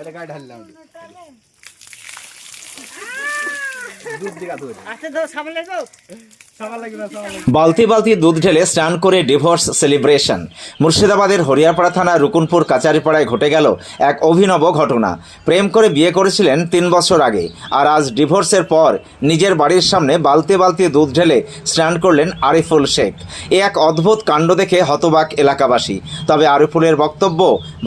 এটা গায়ে ঢাললাম দুধ দিকা দুধ আচ্ছা তো সামনে গো বালতি বালতি দুধ ঢেলে স্নান করে ডিভোর্স সেলিব্রেশন। মুর্শিদাবাদের হরিয়ারপাড়া থানা রুকুনপুর কাচারিপাড়ায় ঘটে গেল এক অভিনব ঘটনা। প্রেম করে বিয়ে করেছিলেন তিন বছর আগে, আর আজ ডিভোর্সের পর নিজের বাড়ির সামনে বালতি বালতি দুধ ঢেলে স্নান করলেন আরিফুল শেখ। এ এক অদ্ভুত কাণ্ড দেখে হতবাক এলাকাবাসী। তবে আরিফুলের বক্তব্য,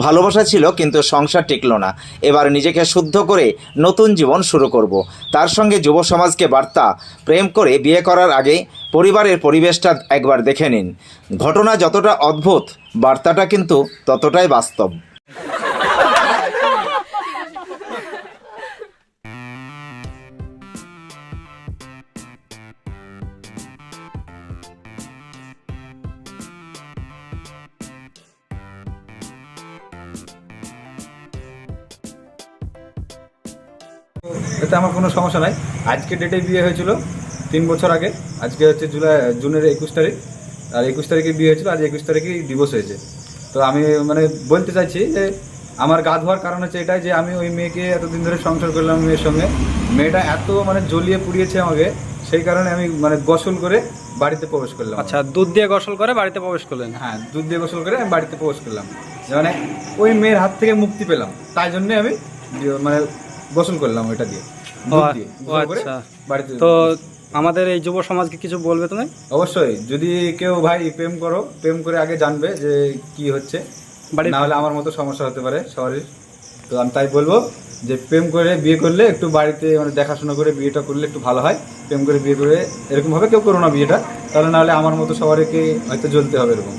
ভালোবাসা ছিল কিন্তু সংসার টিকল না। এবার নিজেকে শুদ্ধ করে নতুন জীবন শুরু করব। তার সঙ্গে যুব সমাজকে বার্তা, প্রেম করে বিয়ে করার আগে পরিবারের পরিবেশটা একবার দেখে নিন। ঘটনা যতটা অদ্ভুত, বার্তাটা কিন্তু ততটাই বাস্তব। এতে আমার কোনো সমস্যা নাই। আজকে ডেটে বিয়ে হয়েছিল। তিন বছর আগে আজকে হচ্ছে জুলাই জুনের একুশ তারিখ আর একুশ তারিখে বিয়ে হয়েছিল আজ একুশ তারিখে ডিভোর্স হয়েছে। তো আমি মানে বলতে চাইছি যে আমার গা ধোয়ার কারণ হচ্ছে এটাই যে আমি ওই মেয়েকে এতদিন ধরে সংসার করলাম মেয়ের সঙ্গে। মেয়েটা এত মানে জ্বলিয়ে পুড়িয়েছে আমাকে সেই কারণে আমি মানে গোসল করে বাড়িতে প্রবেশ করলাম। আচ্ছা দুধ দিয়ে গোসল করে বাড়িতে প্রবেশ করলেন? হ্যাঁ দুধ দিয়ে গোসল করে আমি বাড়িতে প্রবেশ করলাম। যে মানে ওই মেয়ের হাত থেকে মুক্তি পেলাম। তাই জন্যে আমি মানে গোসল করলাম ওইটা দিয়ে। আচ্ছা। বাড়িতে তো আমাদের এই যুব সমাজকে কিছু বলবে তুমি? অবশ্যই। যদি কেউ ভাই প্রেম করো প্রেম করে আগে জানবে যে কি হচ্ছে বাড়ি- না হলে আমার মতো সমস্যা হতে পারে শহরের। তো আমি তাই বলব যে প্রেম করে বিয়ে করলে একটু বাড়িতে মানে দেখাশোনা করে বিয়েটা করলে একটু ভালো হয়। প্রেম করে বিয়ে করে এরকমভাবে কেউ করো না বিয়েটা তাহলে না হলে আমার মতো সবারকে হয়তো জ্বলতে হবে এরকম।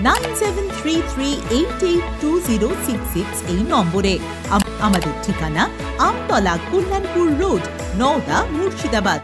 nine seven three three eight eight two zero six six এই নম্বরে। আমাদের ঠিকানা আমতলা কল্যাণপুর রোড, নওদা, মুর্শিদাবাদ।